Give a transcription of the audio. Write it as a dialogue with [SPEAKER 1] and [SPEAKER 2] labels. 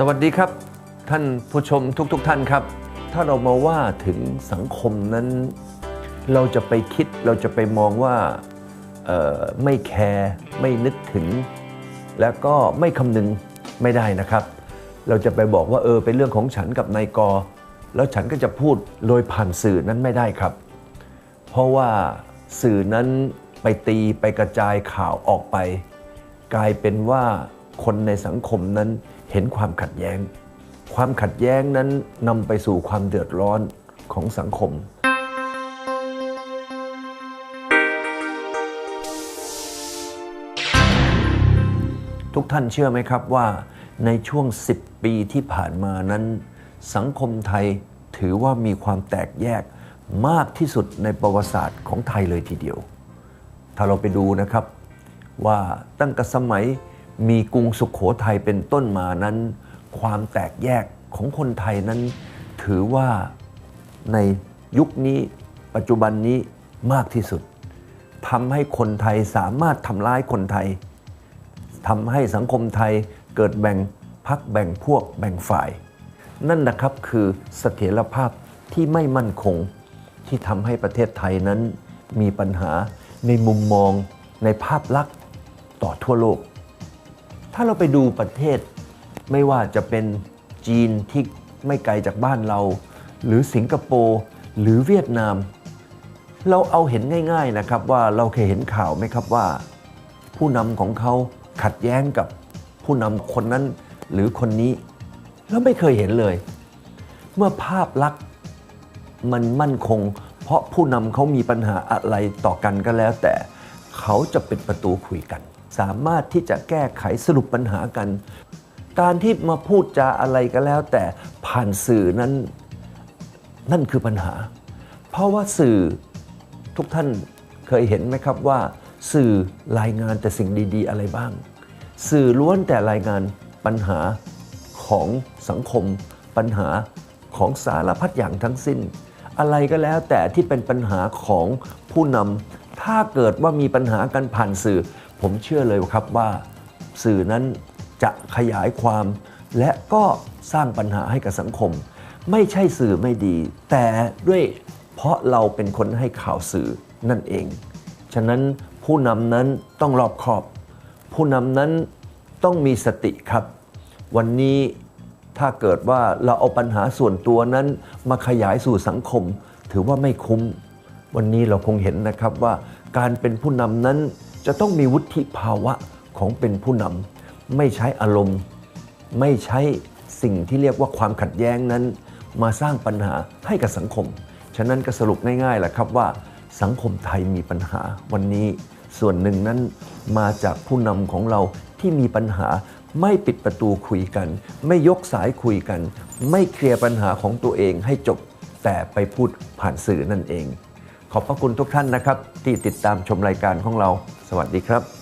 [SPEAKER 1] สวัสดีครับท่านผู้ชมทุกๆทท่านครับ ถ้าเรามาว่าถึงสังคมนั้น เราจะไปคิดเราจะไปมองว่าไม่แคร์ไม่นึกถึง แล้วก็ไม่คำนึงไม่ได้นะครับ เราจะไปบอกว่าเออเป็นเรื่องของฉันกับนายกแล้วฉันก็จะพูดโดยผ่านสื่อนั้นไม่ได้ครับ เพราะว่าสื่อนั้นไปตีไปกระจายข่าวออกไป กลายเป็นว่าคนในสังคมนั้น เห็นความขัดแย้ง ความขัดแย้งนั้นนำไปสู่ความเดือดร้อนของสังคม ทุกท่านเชื่อไหมครับว่าในช่วง 10 ปีที่ผ่านมานั้น สังคมไทยถือว่ามีความแตกแยกมากที่สุดในประวัติศาสตร์ของไทยเลยทีเดียว ถ้าเราไปดูนะครับว่าตั้งแต่สมัย มีกรุงสุขโขทัยเป็นต้นมานั้น ความแตกแยกของคนไทยนั้น ถือว่าในยุคนี้ปัจจุบันนี้มากที่สุดทำให้คนไทยสามารถทำร้ายคนไทยทำให้สังคมไทยเกิดแบ่งพักแบ่งพวกแบ่งฝ่าย นั่นนะครับคือเสถียรภาพที่ไม่มั่นคงที่ทำให้ประเทศไทยนั้นมีปัญหาในมุมมองในภาพลักษณ์ต่อทั่วโลก ถ้าเราไปดูประเทศ ไม่ว่าจะเป็นจีนที่ไม่ไกลจากบ้านเรา หรือสิงคโปร์หรือเวียดนาม เราเอาเห็นง่าย ๆนะครับว่าเราเคยเห็นข่าวไหมครับว่า ผู้นำของเขาขัดแย้งกับผู้นำคนนั้นหรือคนนี้ แล้วไม่เคยเห็นเลย เมื่อภาพลักษณ์มันมั่นคง เพราะผู้นำเขามีปัญหาอะไรต่อกันก็แล้ว แต่เขาจะเป็นประตูคุยกัน สามารถที่จะแก้ไขสรุปปัญหากัน การที่มาพูดจาอะไรก็แล้ว แต่ผ่านสื่อนั้นนั่นคือปัญหา เพราะว่าสื่อทุกท่านเคยเห็นไหมครับว่า สื่อรายงานแต่สิ่งดี ๆ อะไรบ้าง สื่อล้วนแต่รายงานปัญหาของสังคม ปัญหาของสารพัดอย่างทั้งสิ้น อะไรก็แล้วแต่ที่เป็นปัญหาของผู้นำถ้าเกิดว่ามีปัญหากันผ่านสื่อ ผมเชื่อเลยครับว่าสื่อนั้นจะขยายความ และก็สร้างปัญหาให้กับสังคม ไม่ใช่สื่อไม่ดี แต่ด้วยเพราะเราเป็นคนให้ข่าวสื่อนั่นเอง ฉะนั้นผู้นำนั้นต้องรอบคอบ ผู้นำนั้นต้องมีสติครับ วันนี้ถ้าเกิดว่าเราเอาปัญหาส่วนตัวนั้นมาขยายสู่สังคม ถือว่าไม่คุ้ม วันนี้เราคงเห็นนะครับว่าการเป็นผู้นำนั้น จะต้องมีวุฒิภาวะของเป็นผู้นำไม่ใช้อารมณ์ ไม่ใช้สิ่งที่เรียกว่าความขัดแย้งนั้น มาสร้างปัญหาให้กับสังคม ฉะนั้นก็สรุปง่ายๆแหละครับว่า สังคมไทยมีปัญหาวันนี้ส่วนหนึ่งนั้นมาจากผู้นำของเราที่มีปัญหาไม่ปิดประตูคุยกัน ไม่ยกสายคุยกัน ไม่เคลียร์ปัญหาของตัวเองให้จบแต่ไปพูดผ่านสื่อนั่นเอง ขอบพระคุณทุกท่านนะครับ ที่ติดตามชมรายการของเรา สวัสดีครับ